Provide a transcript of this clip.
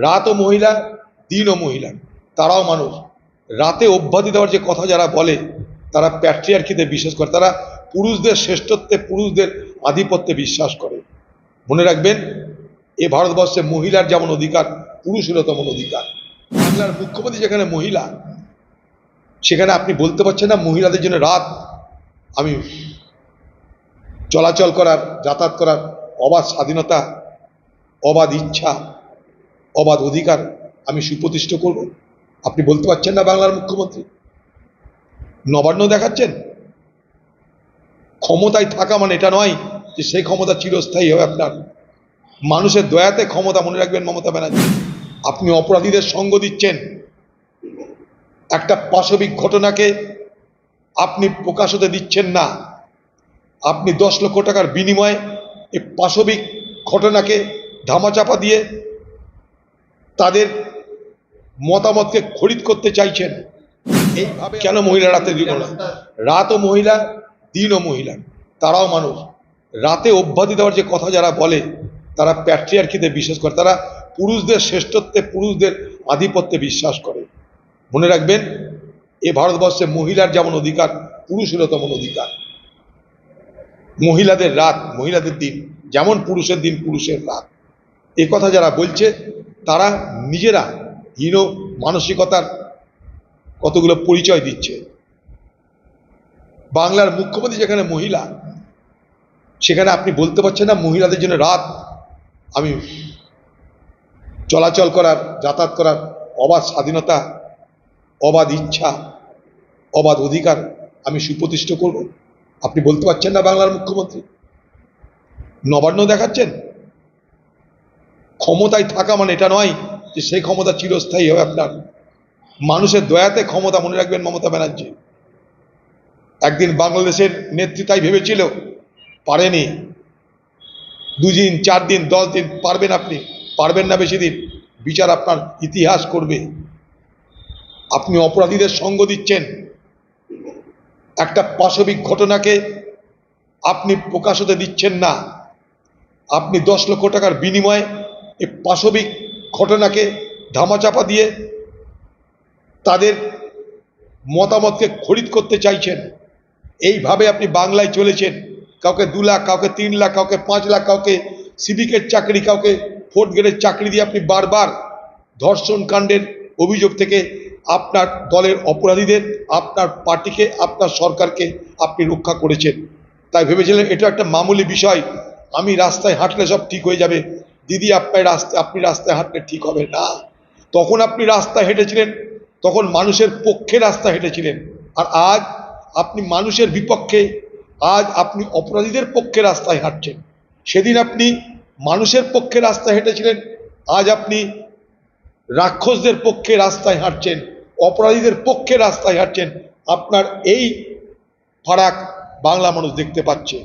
রাতও মহিলা, দিনও মহিলা। তারাও মানুষ। রাতে অব্যাহতি দেওয়ার যে কথা যারা বলে, তারা প্যাট্রিয়ার্কিতে বিশ্বাস করে। তারা পুরুষদের শ্রেষ্ঠত্বে, পুরুষদের আধিপত্যে বিশ্বাস করে। মনে রাখবেন, এ ভারতবর্ষে মহিলার যেমন অধিকার, পুরুষেরও তেমন অধিকার। বাংলার মুখ্যমন্ত্রী যেখানে মহিলা, সেখানে আপনি বলতে পারছেন না, মহিলাদের জন্য রাত, আমি চলাচল করার, যাতায়াত করার অবাধ স্বাধীনতা, অবাধ ইচ্ছা অবাধ অধিকার আমি সুপ্রতিষ্ঠ করব। আপনি বলতে পারছেন না বাংলার মুখ্যমন্ত্রী। নবান্ন দেখাচ্ছেন? ক্ষমতায় থাকা মানে এটা নয় যে সেই ক্ষমতা চিরস্থায়ী হবে আপনার। মানুষের দয়াতে ক্ষমতা মনে রাখবেন মমতা ব্যানার্জি। আপনি অপরাধীদের সঙ্গ দিচ্ছেন। একটা পাশবিক ঘটনাকে আপনি প্রকাশ হতে দিচ্ছেন না। আপনি দশ লক্ষ টাকার বিনিময়ে এই পাশবিক ঘটনাকে ধামাচাপা দিয়ে তাদের মতামতকে খরিদ করতে চাইছেন। এইভাবে কেন মহিলা রাতে দিল না? রাতও মহিলা দিনও মহিলা। তারাও মানুষ। রাতে অব্যাহতি দেওয়ার যে কথা যারা বলে তারা প্যাট্রিয়ার্কিতে বিশ্বাস করে। তারা পুরুষদের শ্রেষ্ঠত্বে পুরুষদের আধিপত্যে বিশ্বাস করে। মনে রাখবেন এ ভারতবর্ষে মহিলার যেমন অধিকার পুরুষেরও তেমন অধিকার। মহিলাদের রাত মহিলাদের দিন যেমন পুরুষের দিন পুরুষের রাত। এ কথা যারা বলছে তারা নিজেরা হীন মানসিকতার কতগুলো পরিচয় দিচ্ছে। বাংলার মুখ্যমন্ত্রী যেখানে মহিলা, সেখানে আপনি বলতে পারছেন না মহিলাদের জন্য রাত আমি চলাচল করার, যাতায়াত করার অবাধ স্বাধীনতা, অবাধ ইচ্ছা, অবাধ অধিকার আমি সুপ্রতিষ্ঠ করব। আপনি বলতে পারছেন না বাংলার মুখ্যমন্ত্রী। নবান্ন দেখাচ্ছেন? ক্ষমতায় থাকা মানে এটা নয় যে সেই ক্ষমতা চিরস্থায়ী হবে আপনার। মানুষের দয়াতে ক্ষমতা মনে রাখবেন মমতা ব্যানার্জি। একদিন বাংলাদেশের নেতৃত্বাই ভেবেছিল, পারেনি। দুদিন চার দিন দশ দিন পারবেন আপনি, পারবেন না বেশি দিন। বিচার আপনার ইতিহাস করবে। আপনি অপরাধীদের সঙ্গ দিচ্ছেন। একটা পাশবিক ঘটনাকে আপনি প্রকাশ হতে দিচ্ছেন না। আপনি দশ লক্ষ টাকার বিনিময়ে এই পাশবিক ঘটনাকে ধামাচাপা দিয়ে তাদের মতামতকে খরিদ করতে চাইছেন। এইভাবে আপনি বাংলায় চলেছেন। কাউকে দু লাখ, কাউকে তিন লাখ, কাউকে পাঁচ লাখ, কাউকে সিভিকের চাকরি, কাউকে ফোর্থ গ্রেডের চাকরি দিয়ে আপনি বারবার ধর্ষণ কাণ্ডের অভিযোগ থেকে আপনার দলের অপরাধীদের, আপনার পার্টিকে, আপনার সরকারকে আপনি রক্ষা করেছেন। তাই ভেবেছিলেন এটা একটা মামুলি বিষয়। আমি রাস্তায় হাঁটলে সব ঠিক হয়ে যাবে। দিদি আপনার রাস্তায় আপনি রাস্তায় হাঁটলে ঠিক হবে না। তখন আপনি রাস্তায় হেঁটেছিলেন, তখন মানুষের পক্ষে রাস্তা হেঁটেছিলেন। আর আজ আপনি মানুষের বিপক্ষে, আজ আপনি অপরাধীদের পক্ষে রাস্তায় হাঁটছেন। সেদিন আপনি মানুষের পক্ষে রাস্তা হেঁটেছিলেন, আজ আপনি রাক্ষসদের পক্ষে রাস্তায় হাঁটছেন, অপরাধীদের পক্ষে রাস্তায় হাঁটছেন। আপনার এই ফারাক বাংলা মানুষ দেখতে পাচ্ছে।